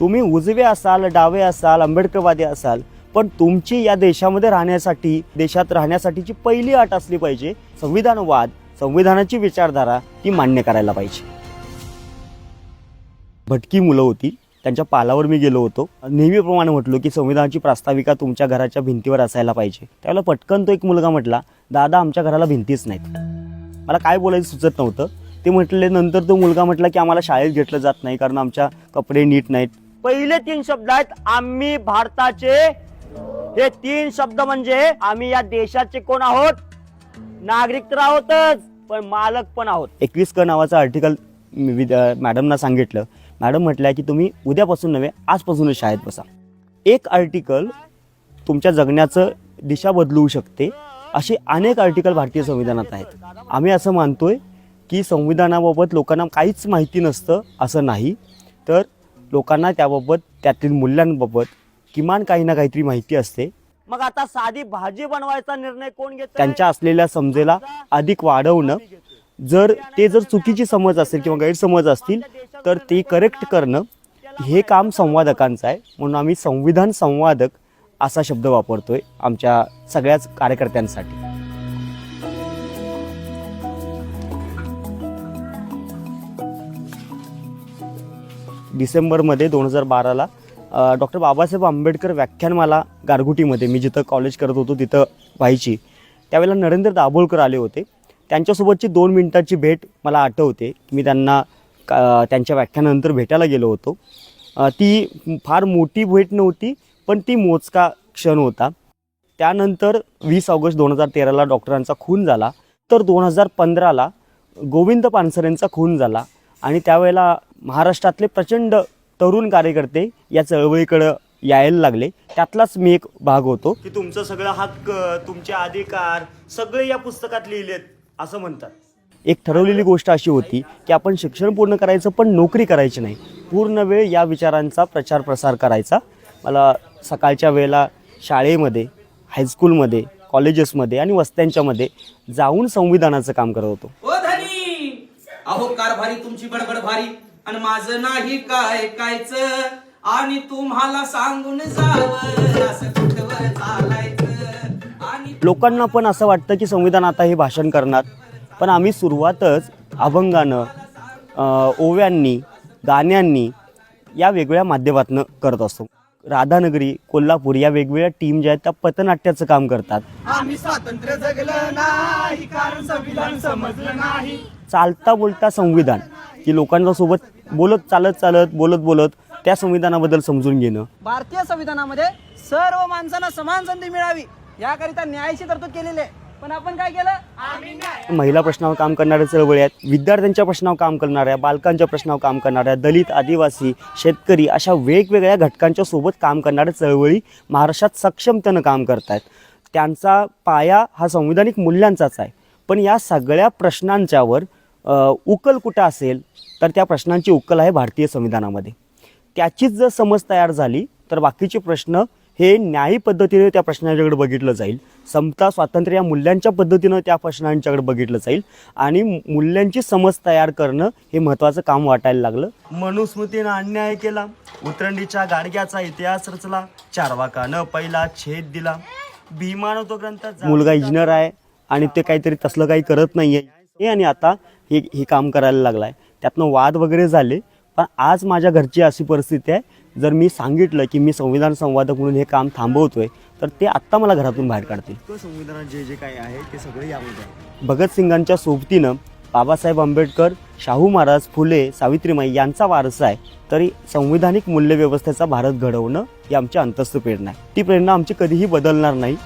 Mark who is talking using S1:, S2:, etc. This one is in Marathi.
S1: तुम्ही उजवे असाल डावे असाल आंबेडकरवादी असाल पण तुमची या देशामध्ये राहण्यासाठी देशात राहण्यासाठीची पहिली अट असली पाहिजे संविधानवाद संविधानाची विचारधारा ती मान्य करायला पाहिजे. भटकी मुलं होती त्यांच्या पालावर मी गेलो होतो. नेहमीप्रमाणे म्हटलो की संविधानाची प्रास्ताविका तुमच्या घराच्या भिंतीवर असायला पाहिजे. त्यावेळेला पटकन तो एक मुलगा म्हटला दादा आमच्या घराला भिंतीच नाहीत. मला काय बोलायचं सुचत नव्हतं. ते म्हटले नंतर तो मुलगा म्हटला की आम्हाला शाळेत घेतलं जात नाही कारण आमच्या कपडे नीट नाहीत. पहिले तीन शब्द आहेत आम्ही भारताचे. हे तीन शब्द म्हणजे आम्ही या देशाचे कोण आहोत? नागरिक तर आहोतच पण मालक पण आहोत. एकवीस क नावाचं आर्टिकल मॅडमना सांगितलं. मॅडम म्हटल्या की तुम्ही उद्यापासून नव्हे आजपासूनच शाळेत बसा. एक आर्टिकल तुमच्या जगण्याचं दिशा बदलवू शकते असे अनेक आर्टिकल भारतीय संविधानात आहेत. आम्ही असं मानतोय की संविधानाबाबत लोकांना काहीच माहिती नसतं असं नाही. तर लोकांना त्याबाबत त्यातील मूल्यांबाबत किमान काही ना काहीतरी माहिती असते. मग आता साधी भाजी बनवायचा निर्णय कोण घेत त्यांच्या असलेल्या समजेला अधिक वाढवणं. जर ते जर चुकीची समज असेल किंवा गैरसमज असतील तर ते करेक्ट करणं हे काम संवादकांचं आहे. म्हणून आम्ही संविधान संवादक असा शब्द वापरतोय आमच्या सगळ्याच कार्यकर्त्यांसाठी. डिसेंबरमध्ये दोन हजार बाराला डॉक्टर बाबासाहेब आंबेडकर व्याख्यानमाला गारगुटीमध्ये मी जिथं कॉलेज करत होतो तिथं व्हायची. त्यावेळेला नरेंद्र दाभोळकर आले होते. त्यांच्यासोबतची दोन मिनिटाची भेट मला आठवते. मी त्यांना का- त्यांच्या व्याख्यानानंतर भेटायला गेलो होतो. ती फार मोठी भेट नव्हती पण ती मोजका क्षण होता. त्यानंतर वीस ऑगस्ट दोन हजार तेराला डॉक्टरांचा खून झाला. तर दोन हजार पंधराला गोविंद पानसरेंचा खून झाला. आणि त्यावेळेला महाराष्ट्रातले प्रचंड तरुण कार्यकर्ते या चळवळीकडं यायला लागले. त्यातलाच मी एक भाग होतो. की तुमचं सगळं हक्क तुमचे अधिकार सगळे या पुस्तकात लिहिलेत असं म्हणतात. एक ठरवलेली गोष्ट अशी होती की आपण शिक्षण पूर्ण करायचं पण नोकरी करायची नाही. पूर्ण वेळ या विचारांचा प्रचार प्रसार करायचा. मला सकाळच्या वेळेला शाळेमध्ये हायस्कूलमध्ये कॉलेजेसमध्ये आणि वस्त्यांच्यामध्ये जाऊन संविधानाचं काम करत होतो.
S2: भारी तुमची बडबड भारी. आणि माझं नाही काय कायच? आणि तुम्हाला सांगून जावं असं कुठवर चालायचं? आणि
S1: लोकांना पण असं वाटतं की संविधान आता हे भाषण करणार. पण आम्ही सुरुवातच अभंगानं अ, ओव्यांनी गाण्यांनी या वेगवेगळ्या माध्यमातनं करत असतो. राधानगरी कोल्हापूर या वेगवेगळ्या टीम ज्या आहेत त्या पथनाट्याचं काम करतात.
S2: आम्ही स्वातंत्र्य जगलं नाही कारण संविधान समजलं नाही.
S1: चालता बोलता संविधान. की लोकांच्या सोबत बोलत चालत चालत बोलत बोलत त्या संविधानाबद्दल समजून घेणं.
S3: भारतीय संविधानामध्ये सर्व माणसांना समान संधी मिळावी याकरिता न्यायाची तरतूद केलेली आहे. पण आपण काय केलं?
S1: महिला प्रश्नावर काम करणाऱ्या चळवळी आहेत विद्यार्थ्यांच्या प्रश्नावर काम करणाऱ्या बालकांच्या प्रश्नावर काम करणाऱ्या दलित आदिवासी शेतकरी अशा वेगवेगळ्या घटकांच्या सोबत काम करणाऱ्या चळवळी महाराष्ट्रात सक्षमतेनं काम करत आहेत त्यांचा पाया हा संविधानिक मूल्यांचाच आहे. पण या सगळ्या प्रश्नांच्यावर उकल कुठं असेल तर त्या प्रश्नांची उकल आहे भारतीय संविधानामध्ये. त्याचीच जर समज तयार झाली तर बाकीचे प्रश्न हे न्यायी पद्धतीने त्या प्रश्नांच्याकडे बघितलं जाईल. समता स्वातंत्र्य या मूल्यांच्या पद्धतीनं त्या प्रश्नांच्याकडे बघितलं जाईल. आणि मूल्यांची समज तयार करणं हे महत्त्वाचं काम वाटायला लागलं. मनुस्मृतीनं अन्याय केला. उतरंडीच्या गाडग्याचा इतिहास रचला. चारवाकानं पहिला छेद दिला. भीमान तो ग्रंथ मुलगा इंजिनियर आहे आणि ते काहीतरी तसलं काही करत नाहीये. हे आणि आता हे हे काम करायला लागलाय. त्यातनं वाद वगैरे झाले. पण आज माझ्या घरची अशी परिस्थिती आहे जर मी सांगितलं की मी संविधान संवादक म्हणून हे काम थांबवतोय तर ते आत्ता मला घरातून बाहेर काढतील. संविधानात जे जे काही आहे ते सगळे यामध्ये भगतसिंगांच्या सोबतीनं बाबासाहेब आंबेडकर शाहू महाराज फुले सावित्रीमाई यांचा वारसा आहे तरी संविधानिक मूल्यव्यवस्थेचा भारत घडवणं ही आमची अंतस्थ प्रेरणा आहे. ती प्रेरणा आमची कधीही बदलणार नाही.